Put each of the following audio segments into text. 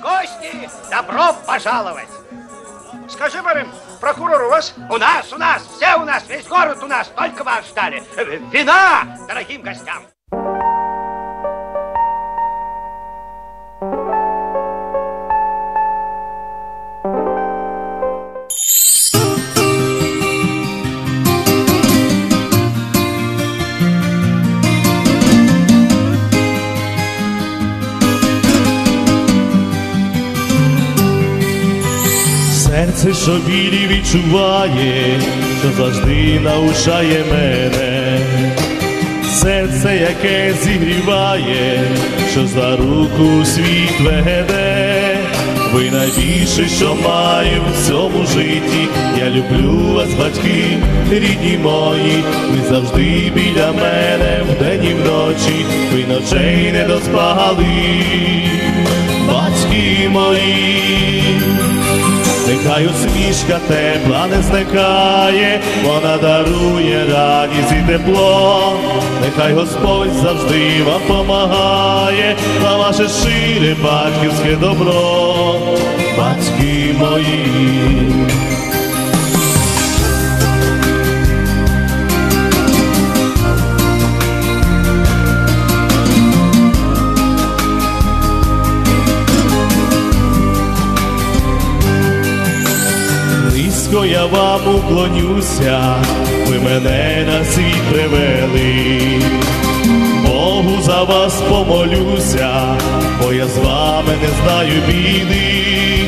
гости, добро пожаловать! Скажи, барин, прокурор у вас? У нас, у нас, все у нас, весь город у нас, только вас ждали. Э, Вина дорогим гостям! Серце, що білі відчуває, що завжди наушає мене. Серце, яке зігріває, що за руку світ веде. Ви найбільше, що маю в цьому житті. Я люблю вас, батьки, рідні мої. Ви завжди біля мене вдень і вночі. Ви ночей не доспали, батьки мої. Нехай усмішка тепла не зникає, вона дарує радість і тепло, нехай Господь завжди вам помагає, на ваше шире батьківське добро, батьки мої. Низько я вам уклонюся, ви мене на світ привели. Богу за вас помолюся, бо я з вами не знаю біди.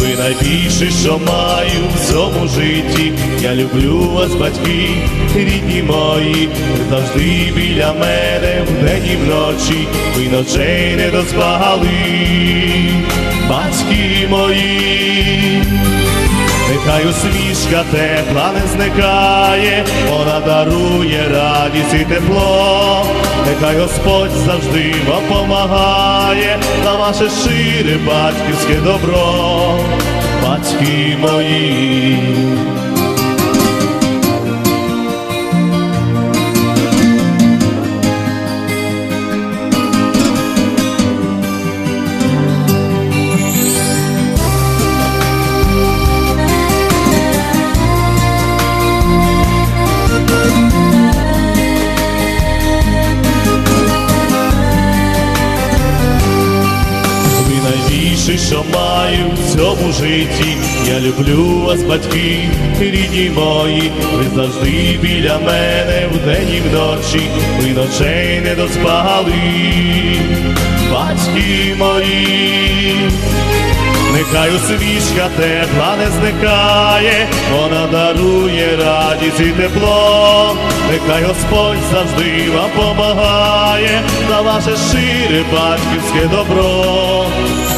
Ви найбільше, що маю в цьому житті. Я люблю вас, батьки, рідні мої, завжди біля мене вдень і вночі, ви ночей не доспали, батьки мої. Нехай усмішка тепла не зникає, вона дарує радість і тепло, нехай Господь завжди вам помагає, на ваше шире батьківське добро, батьки мої. Що маю в цьому житті. Я люблю вас, батьки, рідні мої. Ви завжди біля мене вдень і вночі. Ви ночей не доспали, батьки мої. Нехай усмішка тепла не зникає, вона дарує радість і тепло, нехай Господь завжди вам помагає, за ваше шире батьківське добро,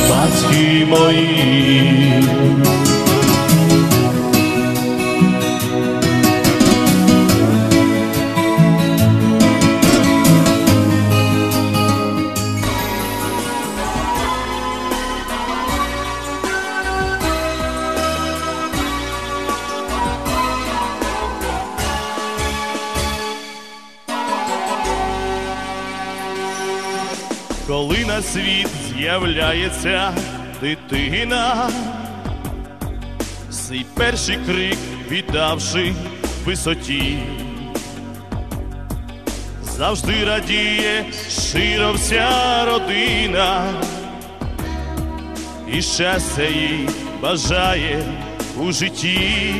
батьки мої. Коли на світ з'являється дитина, свій перший крик віддавши висоті, завжди радіє широ вся родина, і щастя їй бажає у житті,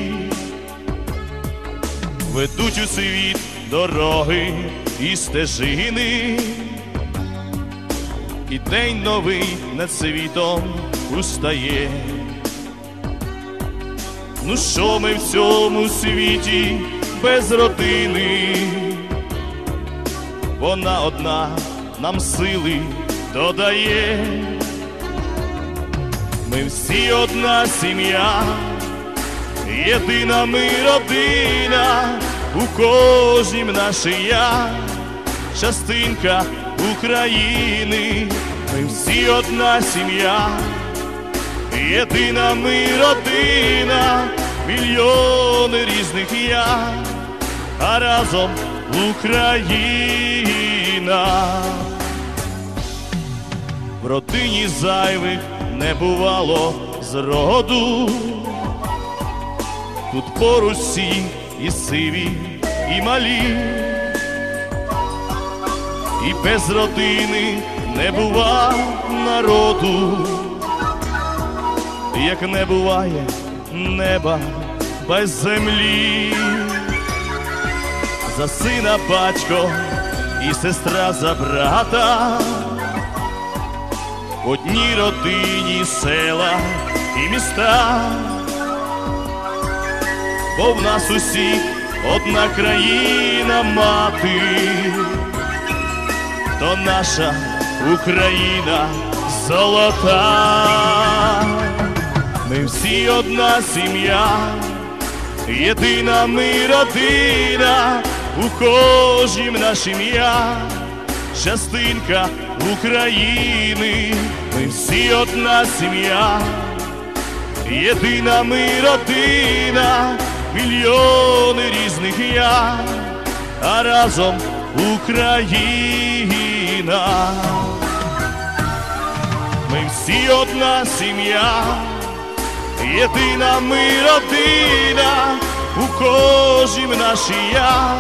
ведуть у світ дороги і стежини. І день новий над світом устає. Ну що ми в цьому світі без родини? Вона одна нам сили додає. Ми всі одна сім'я, єдина ми родина, у кожнім наше я, частинка України, ми всі одна сім'я, єдина ми родина, мільйони різних я, а разом Україна. в родині зайвих не бувало зроду. Тут поруч всі і сиві, і малі, і без родини не бува народу, як не буває неба без землі, за сина батько і сестра за брата, в одній родині села і міста, бо в нас усіх одна країна мати, то наша Україна золота, ми всі одна сім'я, єдина ми родина, у кожнім наше ім'я, частинка України, ми всі одна сім'я, єдина ми родина, мільйони різних я, а разом Україна. Ми всі одна сім'я, єдина ми родина, у кожнім наші я,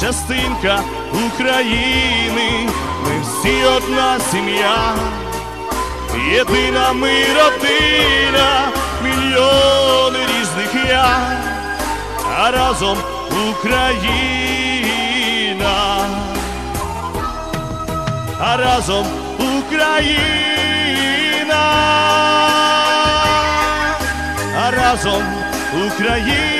частинка України, ми всі одна сім'я, єдина ми родина, мільйони різних я, а разом Україна, а разом Україна, а разом Україна.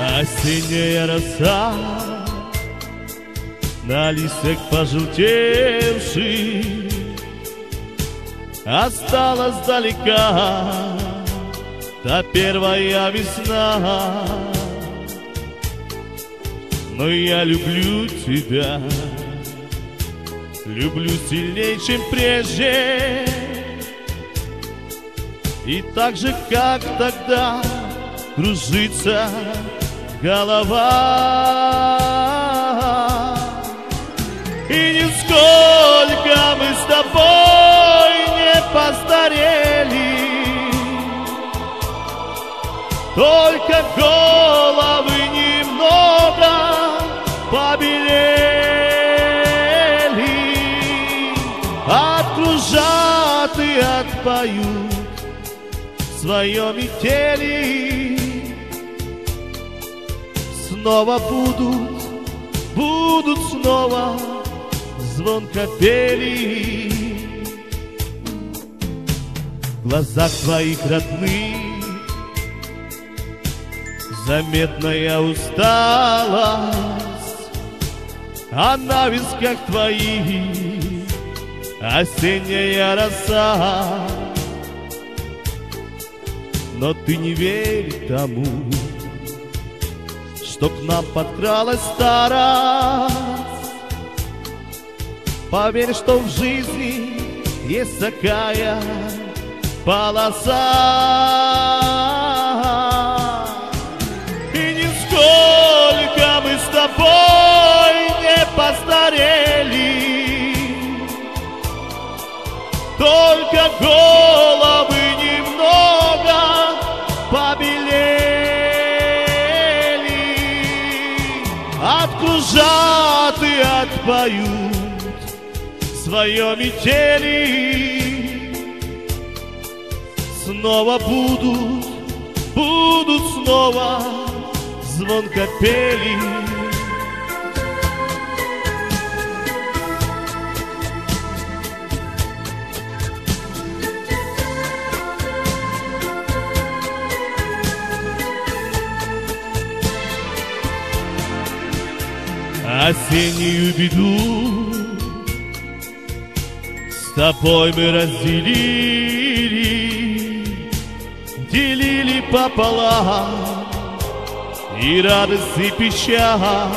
Осенняя роса на листьях пожелтевший Осталась далека. Та первая весна. Но я люблю тебя Люблю сильнее, чем прежде. И так же, как тогда кружится голова. И нисколько мы с тобой не постарели. Только головы немного побелели. Откружат и отпоют в своем метели снова будут, будут снова звонко пели. В глазах твоих родных заметная усталость, а на висках твоих осенняя роса. Но ты не верь тому, что к нам подкралась старость. Поверь, что в жизни есть такая полоса. И нисколько мы с тобой не постарели, только головы в своем метели. Снова будут, будут снова звонко пели. Осеннюю беду. С тобой мы разделили Делили пополам И радость, и печаль.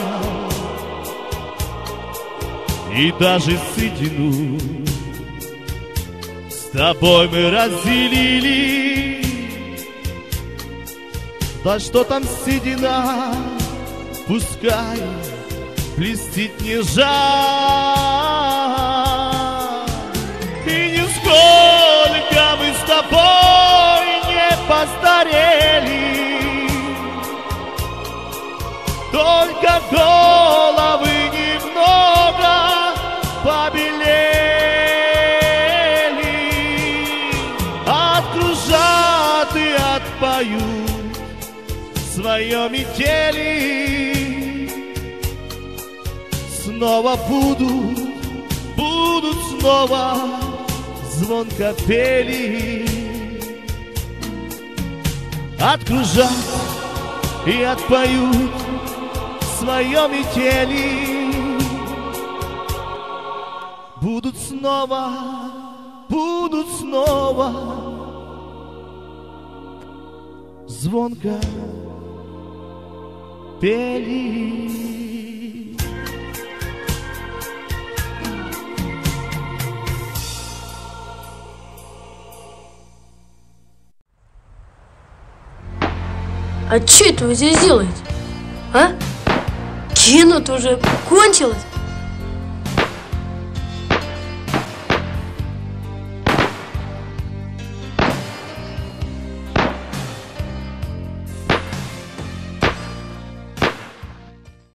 И даже седину. С тобой мы разделили Да что там седина Пускай блестит не жаль. И нисколько мы с тобой не постарели. Только головы немного побелели. Откружат и отпоют свое метели снова будут, будут снова звонко пели. Откружат и отпоют свое метели. Будут снова, будут снова звонко пели. А что это вы здесь делаете? А? Кино-то уже кончилось.